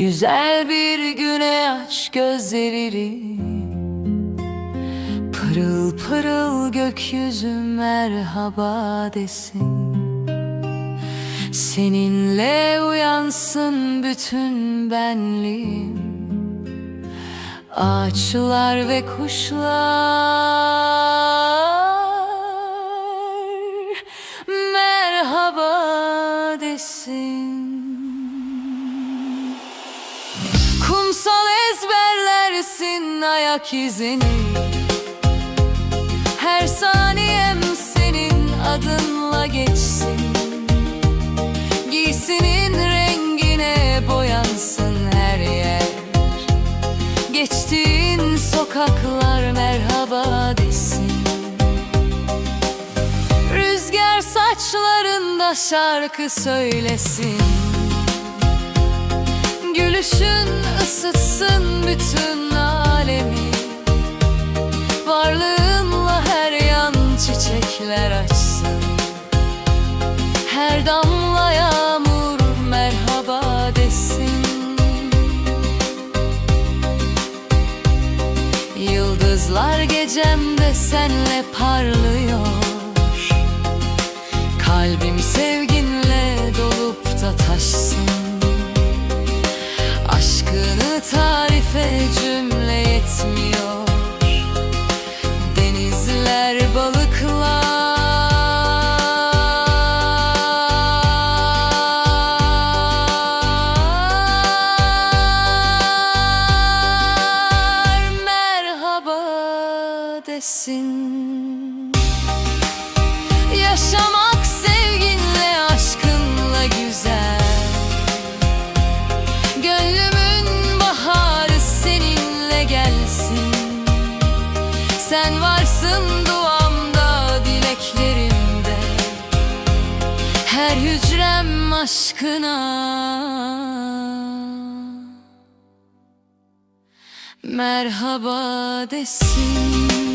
Güzel bir güne aç gözleri. Pırıl pırıl gökyüzü merhaba desin. Seninle uyansın bütün benliğim. Ağaçlar ve kuşlar Merhaba desin ezberlersin ayak izini? Her saniyem senin adınla geçsin. Giysinin rengine boyansın her yer. Geçtiğin sokaklar merhaba desin. Rüzgar saçlarında şarkı söylesin. Gülüşün ısıtsın bütün çiçekler açsın. Her damla yağmur merhaba desin. Yıldızlar gecemde senle parlıyor. Kalbim sevginle dolup da taşsın. Aşkını tarife cümle desin Yaşamak sevginle aşkınla güzel. Gönlümün baharı seninle gelsin. Sen varsın duamda, dileklerimde. Her hücrem aşkına. Merhaba desin